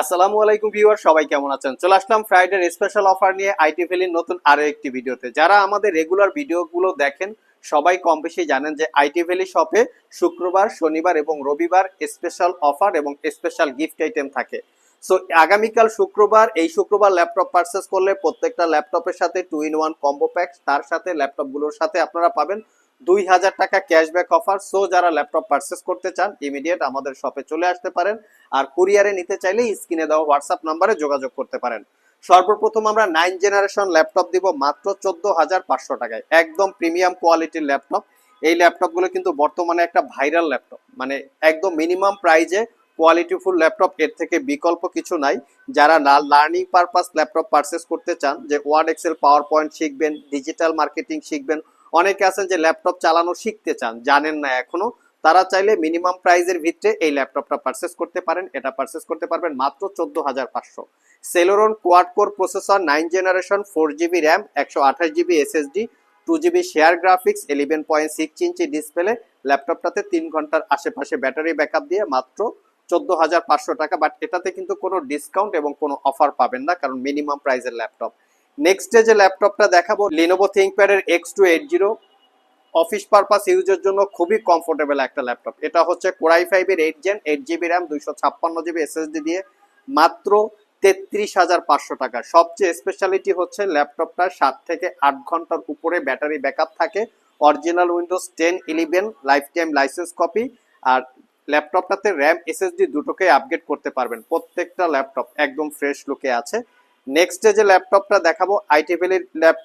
আসসালামু আলাইকুম ভিউয়ার, সবাই কেমন আছেন? চলে আসলাম ফ্রাইডের স্পেশাল অফার নিয়ে আইটি ভ্যালির নতুন আরও একটি ভিডিওতে। যারা আমাদের রেগুলার ভিডিওগুলো দেখেন, সবাই কম বেশি জানেন যে আইটি ভ্যালি শপে শুক্রবার, শনিবার এবং রবিবার স্পেশাল অফার এবং স্পেশাল গিফট আইটেম থাকে। সো আগামীকাল শুক্রবার, এই শুক্রবার ল্যাপটপ পারচেস করলে প্রত্যেকটা ল্যাপটপের সাথে two in one combo pack তার সাথে ল্যাপটপগুলোর সাথে আপনারা পাবেন দুই হাজার টাকা ক্যাশব্যাক অফার সো যারা ল্যাপটপ পারচেস করতে চান ইমিডিয়েট আমাদের শপে চলে আসতে পারেন। আর কুরিয়ারে নিতে চাইলে স্ক্রিনে দেওয়া হোয়াটসঅ্যাপ নাম্বারে যোগাযোগ করতে পারেন। সর্বপ্রথম আমরা নাইন জেনারেশন ল্যাপটপ দিব মাত্র চোদ্দ হাজার পাঁচশো টাকায়। একদম প্রিমিয়াম কোয়ালিটির ল্যাপটপ এই ল্যাপটপগুলো কিন্তু বর্তমানে একটা ভাইরাল ল্যাপটপ মানে একদম মিনিমাম প্রাইজে কোয়ালিটিফুল ল্যাপটপ এর থেকে বিকল্প কিছু নাই। যারা না লার্নিং পারপাস ল্যাপটপ পারচেস করতে চান, যে ওয়ার্ড এক্সেল পাওয়ার পয়েন্ট শিখবেন ডিজিটাল মার্কেটিং শিখবেন অনেকে আছেন যে ল্যাপটপ চালানো শিখতে চান, জানেন না এখনও, তারা চাইলে মিনিমাম প্রাইজের ভিতরে এই ল্যাপটপটা পারচেস করতে পারেন। এটা পারচেস করতে পারবেন মাত্র চোদ্দ হাজার পাঁচশো। Celeron quad core processor nine generation four GB RAM একশো আঠাশ GB SSD two GB share graphics eleven point six ইঞ্চি ডিসপ্লে ল্যাপটপটাতে তিন ঘণ্টার আশেপাশে ব্যাটারি ব্যাকআপ দিয়ে মাত্র চোদ্দ হাজার পাঁচশো টাকা। বাট এটাতে কিন্তু কোনো ডিসকাউন্ট এবং কোনো অফার পাবেন না, কারণ মিনিমাম প্রাইসের ল্যাপটপ। নেক্সট যে ল্যাপটপটা দেখাবো Lenovo থিঙ্কপ্যাডের X two eight zero office purpose ইউজের জন্য খুবই কমফোর্টেবল একটা ল্যাপটপ এটা হচ্ছে কোরাই ফাইভের eight gen eight GB RAM দুইশো ছাপ্পান্ন জিবি এসএসডি দিয়ে, মাত্র তেত্রিশ হাজার পাঁচশো টাকা। সবচেয়ে স্পেশালিটি হচ্ছে ল্যাপটপটা সাত থেকে আট ঘণ্টার উপরে ব্যাটারি ব্যাকআপ থাকে। Original Windows ten eleven life time licence copy আর ল্যাপটপটাতে র্যাম এসএসডি দুটোকে আপগ্রেড করতে পারবেন। প্রত্যেকটা ল্যাপটপ একদম ফ্রেশ লুকে আছে। নেক্সট যে ল্যাপটপটা দেখাবো আইটি ভ্যালির ল্যাপ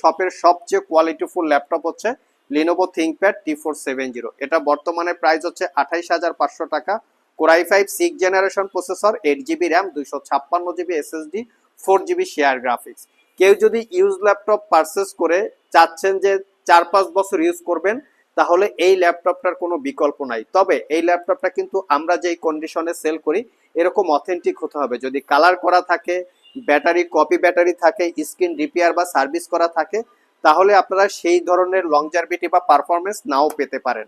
শপের সবচেয়ে কোয়ালিটিফুল ল্যাপটপ হচ্ছে Lenovo ThinkPad T four seven zero এটা বর্তমানে প্রাইস হচ্ছে আঠাইশ হাজার পাঁচশো টাকা। Core i five six generation processor eight GB RAM দুইশো ছাপ্পান্ন GB SSD four GB share graphics কেউ যদি ইউজ ল্যাপটপ পারচেস করে চাচ্ছেন যে চার পাঁচ বছর ইউজ করবেন, তাহলে এই ল্যাপটপটার কোনো বিকল্প নাই। তবে এই ল্যাপটপটা কিন্তু আমরা যেই কন্ডিশনে সেল করি, এরকম অথেন্টিক হতে হবে। যদি কালার করা থাকে ব্যাটারি কপি ব্যাটারি থাকে স্ক্রিন রিপেয়ার বা সার্ভিস করা থাকে, তাহলে আপনারা সেই ধরনের লংজারভিটি বা পারফরমেন্স নাও পেতে পারেন।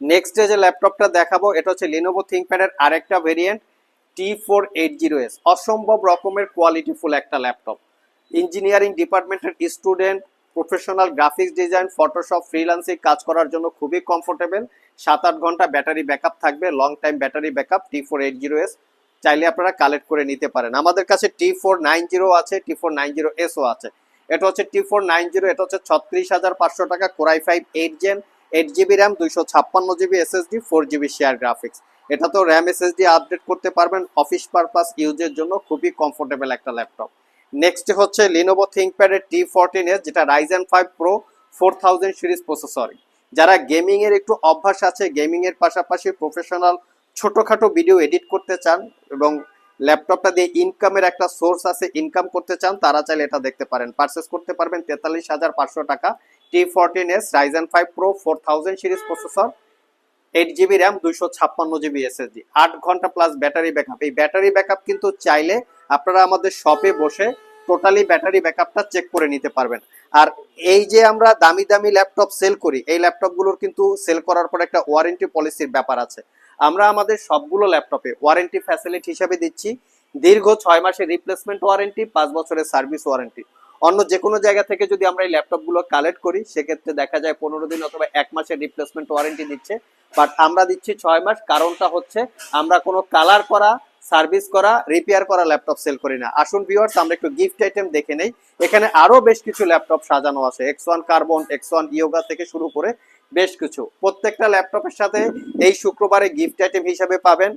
নেক্সট ডে যে ল্যাপটপটা দেখাবো, এটা হচ্ছে লিনোভো থিঙ্কপ্যাডের আরেকটা variant T four eight zero S অসম্ভব রকমের কোয়ালিটিফুল একটা ল্যাপটপ ইঞ্জিনিয়ারিং ডিপার্টমেন্টের student professional graphics design Photoshop freelancing কাজ করার জন্য খুবই কমফোর্টেবল সাত আট ঘণ্টা ব্যাটারি ব্যাকআপ থাকবে long time battery backup T four eight zero S চাইলে আপনারা কালেক্ট করে নিতে পারেন। আমাদের কাছে টি ফোর নাইন জিরো আছে T four nine zero S O আছে। এটা হচ্ছে টি ফোর নাইন জিরো এটা হচ্ছে ছত্রিশ হাজার পাঁচশো টাকা core i five eight gen eight GB RAM দুইশো ছাপ্পান্ন GB SSD four GB share graphics এটা তো র্যাম এসএসডি আপডেট করতে পারবেন অফিস পারপাস ইউজের জন্য, খুবই কমফোর্টেবল একটা ল্যাপটপ নেক্সট হচ্ছে লিনোভো থিঙ্কপ্যাডের টি ফোরটিন এস যেটা Ryzen five pro four thousand series processor যারা গেমিংয়ের একটু অভ্যাস আছে গেমিংয়ের পাশাপাশি প্রফেশনাল ছোটখাটো ভিডিও এডিট করতে চান এবং ল্যাপটপটা দিয়ে ইনকামের একটা সোর্স আছে ইনকাম করতে চান, তারা চাইলে এটা দেখতে পারেন। পারচেস করতে পারবেন তেতাল্লিশ হাজার পাঁচশো টাকা। T fourteen S Ryzen five pro four thousand series processor eight GB RAM দুইশো ছাপ্পান্ন জিবি এসএসডি আট ঘণ্টা প্লাস ব্যাটারি ব্যাকআপ এই ব্যাটারি ব্যাকআপ কিন্তু চাইলে আপনারা আমাদের শপে বসে টোটালি ব্যাটারি ব্যাকআপটা চেক করে নিতে পারবেন। আর এই যে আমরা দামি দামি ল্যাপটপ সেল করি, এই ল্যাপটপগুলোর কিন্তু সেল করার পর একটা ওয়ারেন্টি পলিসির ব্যাপার আছে। আমরা আমাদের সবগুলো ল্যাপটপে ওয়ারেন্টি ফ্যাসিলিটি হিসাবে দিচ্ছি। দীর্ঘ ছয় মাসের রিপ্লেসমেন্ট ওয়ারেন্টি পাঁচ বছরের সার্ভিস ওয়ারেন্টি অন্য যে কোনো জায়গা থেকে যদি আমরা এই ল্যাপটপগুলো কালেক্ট করি, সেক্ষেত্রে দেখা যায় পনেরো দিন অথবা এক মাসের রিপ্লেসমেন্ট ওয়ারেন্টি দিচ্ছে। বাট আমরা দিচ্ছি ছয় মাস, কারণটা হচ্ছে আমরা কোনো কালার করা সার্ভিস করা রিপেয়ার করা ল্যাপটপ সেল করি না। আসুন ভিউয়ার্স আমরা একটু গিফট আইটেম দেখে নেই। এখানে আরও বেশ কিছু ল্যাপটপ সাজানো আছে। X one carbon X one Yoga থেকে শুরু করে বেশ কিছু। প্রত্যেকটা ল্যাপটপের সাথে এই শুক্রবারে গিফট আইটেম হিসাবে পাবেন।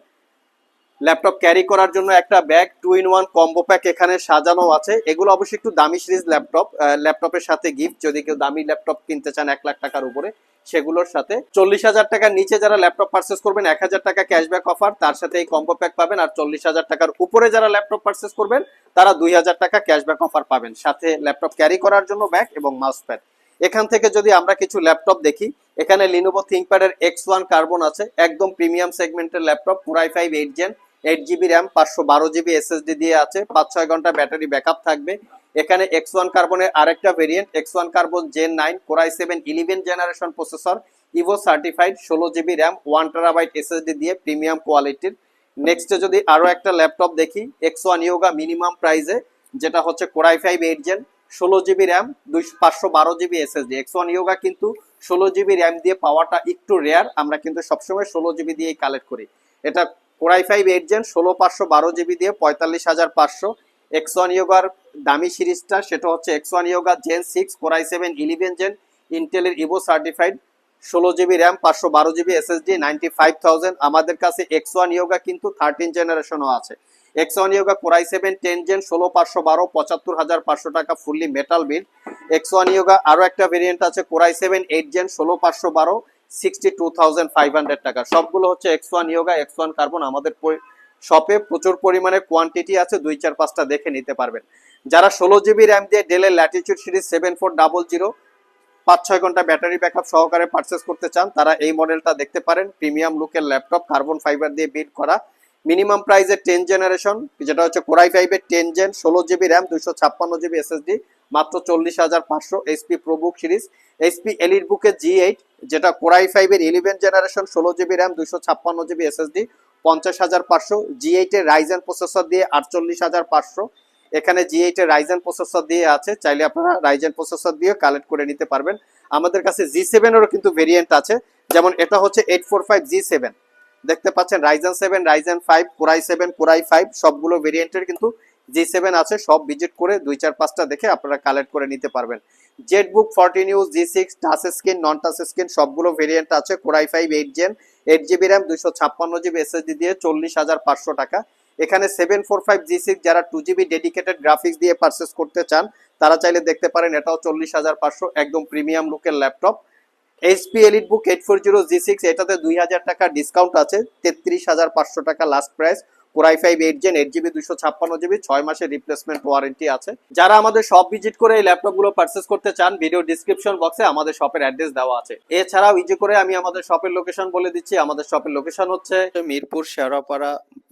ল্যাপটপ ক্যারি করার জন্য একটা bag two in one combo pack এখানে সাজানো আছে। এগুলো অবশ্যই একটু দামি সিরিজ ল্যাপটপ ল্যাপটপের সাথে গিফট যদি কেউ দামি ল্যাপটপ কিনতে চান এক লাখ টাকার উপরে, সেগুলোর সাথে। চল্লিশ হাজার টাকার নিচে যারা ল্যাপটপ পারচেস করবেন, এক হাজার টাকা ক্যাশব্যাক অফার তার সাথে এই কম্বো প্যাক পাবেন। আর চল্লিশ হাজার টাকার উপরে যারা ল্যাপটপ পারচেস করবেন, তারা দুই হাজার টাকা ক্যাশব্যাক অফার পাবেন। সাথে ল্যাপটপ ক্যারি করার জন্য ব্যাগ এবং মাউস প্যাড এখান থেকে যদি আমরা কিছু ল্যাপটপ দেখি, এখানে লিনোভো থিঙ্কপ্যাডের এক্স ওয়ান কার্বন আছে, একদম প্রিমিয়াম সেগমেন্টের laptop, core i five eight gen eight GB RAM পাঁচশো বারো জিবি এসএসডি দিয়ে আছে, পাঁচ, ছয় ঘণ্টা ব্যাটারি ব্যাকআপ থাকবে। এখানে এক্স ওয়ান কার্বনের আরেকটা variant X one carbon gen nine core i seven eleven generation processor Evo certified ষোলো GB RAM one terabyte SSD দিয়ে প্রিমিয়াম কোয়ালিটির নেক্সটে যদি আরও একটা ল্যাপটপ দেখি এক্স ওয়ান ইয়োগা মিনিমাম প্রাইসে যেটা হচ্ছে core i five eight gen ষোলো জিবি র্যাম দুইশো, পাঁচশো বারো GB SSD X one Yoga কিন্তু ষোলো জিবি র্যাম দিয়ে পাওয়াটা একটু রেয়ার আমরা কিন্তু সবসময় ষোলো জিবি দিয়েই কালেক্ট করি। এটা কোরাই ফাইভ এইট জেন ষোলো, পাঁচশো বারো জিবি দিয়ে পঁয়তাল্লিশ হাজার পাঁচশো। এক্স ওয়ান ইয়োগার দামি সিরিজটা, সেটা হচ্ছে X one Yoga gen six core i seven eleven gen ইন্টেলের ইভো সার্টিফাইড ষোলো জিবি র্যাম পাঁচশো বারো GB SSD ninety five thousand আমাদের কাছে এক্স ওয়ান ইয়োগা কিন্তু থার্টিন জেনারেশনও আছে। X one Yoga core i seven ten gen ষোলো, পাঁচশো বারো, পঁচাত্তর হাজার পাঁচশো টাকা fully metal build X one Yoga আরও একটা ভেরিয়েন্ট আছে কোরাই সেভেন এইট জেন ষোলো, পাঁচশো বারো sixty two thousand five hundred টাকা। সবগুলো হচ্ছে X one Yoga X one carbon আমাদের শপে প্রচুর পরিমাণে কোয়ান্টিটি আছে, দুই চার পাঁচটা দেখে নিতে পারবেন। যারা ষোলো জিবি র্যাম দিয়ে ডেলের Latitude series seven four double zero পাঁচ, ছয় ঘণ্টা ব্যাটারি ব্যাকআপ সহকারে পারচেস করতে চান, তারা এই মডেলটা দেখতে পারেন। প্রিমিয়াম লুকের ল্যাপটপ কার্বন ফাইবার দিয়ে বিল্ড করা। মিনিমাম প্রাইসের টেন জেনারেশন যেটা হচ্ছে কোরাই ফাইভের টেন জেন ষোলো জিবি র্যাম দুইশো ছাপ্পান্ন জিবি এসএসডি মাত্র চল্লিশ হাজার পাঁচশো HP ProBook series HP Elite বুকের জি এইট যেটা কোরাই ফাইভের ইলেভেন জেনারেশন ষোলো জিবি র্যাম দুশো ছাপ্পান্ন জিবি এসএসডি পঞ্চাশ হাজার পাঁচশো জি এইটের রাইজেন প্রসেসর দিয়ে আটচল্লিশ হাজার পাঁচশো। এখানে জি এইটের রাইজেন প্রসেসর দিয়ে আছে, চাইলে আপনারা রাইজেন প্রসেসর দিয়ে কালেক্ট করে নিতে পারবেন। আমাদের কাছে জি সেভেনেরও কিন্তু ভেরিয়েন্ট আছে, যেমন এটা হচ্ছে eight four five G seven দেখতে পাচ্ছেন Ryzen seven Ryzen five core i seven core i five সবগুলো ভেরিয়েন্টের কিন্তু জি সেভেন আছে। সব ভিজিট করে দুই চার পাঁচটা দেখে আপনারা কালেক্ট করে নিতে পারবেন। Z book fourteen U G six touch screen non touch screen সবগুলো ভেরিয়েন্ট আছে core i five eight gen eight GB RAM দুইশো ছাপ্পান্ন জিবি এসএসডি দিয়ে চল্লিশ হাজার পাঁচশো টাকা। এখানে seven four five G six যারা টু জিবি ডেডিকেটেড গ্রাফিক্স দিয়ে পারচেস করতে চান, তারা চাইলে দেখতে পারেন, এটাও চল্লিশ হাজার পাঁচশো, একদম প্রিমিয়াম লুকের laptop HP Elite book eight four zero G six এটাতে দুই হাজার টাকা ডিসকাউন্ট আছে, তেত্রিশ হাজার পাঁচশো টাকা last price core i five eight gen eight GB দুশো ছাপ্পান্ন জিবি ছয় মাসের রিপ্লেসমেন্ট ওয়ারেন্টি আছে। যারা আমাদের শপ ভিজিট করে এই ল্যাপটপগুলো পারচেস করতে চান ভিডিও ডিসক্রিপশন বক্সে আমাদের শপের অ্যাড্রেস দেওয়া আছে। এছাড়াও ইজি করে আমি আমাদের শপের লোকেশন বলে দিচ্ছি, আমাদের শপের লোকেশন হচ্ছে মিরপুর শেওড়াপাড়া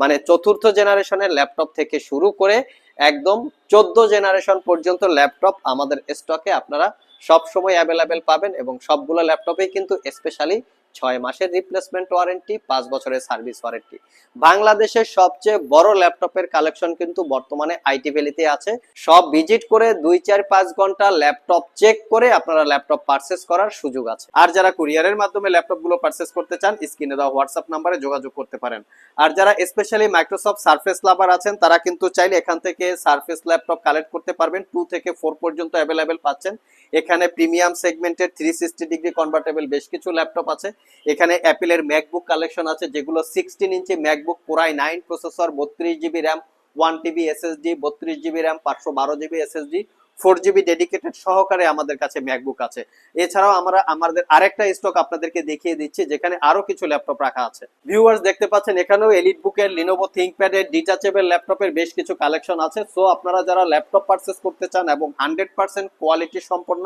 মানে চতুর্থ জেনারেশনের ল্যাপটপ থেকে শুরু করে একদম চোদ্দ জেনারেশন পর্যন্ত ল্যাপটপ আমাদের স্টকে আপনারা সবসময় অ্যাভেলেবেল পাবেন এবং সবগুলো ল্যাপটপেই কিন্তু স্পেশালি ছয় মাসের রিপ্লেসমেন্ট ওয়ারেন্টি পাঁচ বছরের সার্ভিস ওয়ারেন্টি বাংলাদেশের সবচেয়ে বড় ল্যাপটপের কালেকশন কিন্তু বর্তমানে আইটি ভ্যালিতে আছে। সব ভিজিট করে দুই, চার, পাঁচ ঘণ্টা ল্যাপটপ চেক করে আপনারা ল্যাপটপ পারচেস করার সুযোগ আছে। আর যারা কুরিয়ারের মাধ্যমে ল্যাপটপগুলো পারচেস করতে চান, স্ক্রিনে দেওয়া হোয়াটসঅ্যাপ নাম্বারে যোগাযোগ করতে পারেন। আর যারা স্পেশালি মাইক্রোসফট সার্ফেস লাভার আছেন, তারা কিন্তু চাইলে এখান থেকে সার্ফেস ল্যাপটপ কালেক্ট করতে পারবেন। টু থেকে ফোর পর্যন্ত অ্যাভেলেবেল পাচ্ছেন। এখানে প্রিমিয়াম সেগমেন্টের থ্রি সিক্সটি ডিগ্রি কনভার্টেবল বেশ কিছু ল্যাপটপ আছে। এখানে অ্যাপেলের ম্যাকবুক কালেকশন আছে, যেগুলো sixteen inch MacBook core i nine processor বত্রিশ GB RAM one TB SSD বত্রিশ জিবি র্যাম পাঁচশো বারো GB SSD four GB dedicated সহকারে আমাদের কাছে ম্যাকবুক আছে। এছাড়াও আমরা, আমাদের আরেকটা স্টক আপনাদেরকে দেখিয়ে দিচ্ছি, যেখানে আরও কিছু ল্যাপটপ রাখা আছে। ভিউয়ার্স দেখতে পাচ্ছেন, এখানেও এলিট বুকের লিনোভো থিঙ্কপ্যাডের ডিটাচেবল ল্যাপটপের বেশ কিছু কালেকশন আছে। সো আপনারা যারা ল্যাপটপ পারচেস করতে চান এবং হান্ড্রেড পার্সেন্ট কোয়ালিটি সম্পন্ন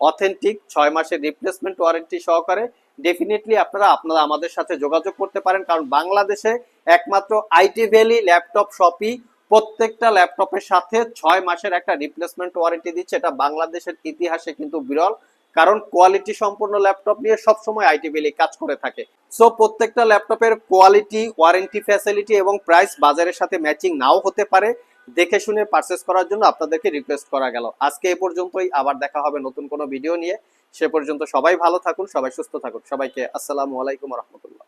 অথেন্টিক ছয় মাসের রিপ্লেসমেন্ট ওয়ারেন্টি সহকারে ডেফিনেটলি আপনারা আপনারা আমাদের সাথে যোগাযোগ করতে পারেন, কারণ বাংলাদেশে একমাত্র আইটি ভ্যালি ল্যাপটপ শপই প্রত্যেকটা ল্যাপটপের সাথে ছয় মাসের একটা রিপ্লেসমেন্ট ওয়ারেন্টি দিচ্ছে। এটা বাংলাদেশের ইতিহাসে কিন্তু বিরল, কারণ কোয়ালিটি সম্পূর্ণ ল্যাপটপ নিয়ে সবসময় আইটি ভ্যালি কাজ করে থাকে। সো প্রত্যেকটা ল্যাপটপের কোয়ালিটি ওয়ারেন্টি ফ্যাসিলিটি এবং প্রাইস বাজারের সাথে ম্যাচিং নাও হতে পারে। দেখে শুনে পারচেস করার জন্য আপনাদেরকে রিকোয়েস্ট করা গেল। আজকে এ পর্যন্তই, আবার দেখা হবে নতুন কোনো ভিডিও নিয়ে। সে পর্যন্ত সবাই ভালো থাকুন সবাই সুস্থ থাকুন। সবাইকে আসসালামু আলাইকুম রহমতুল্লাহ।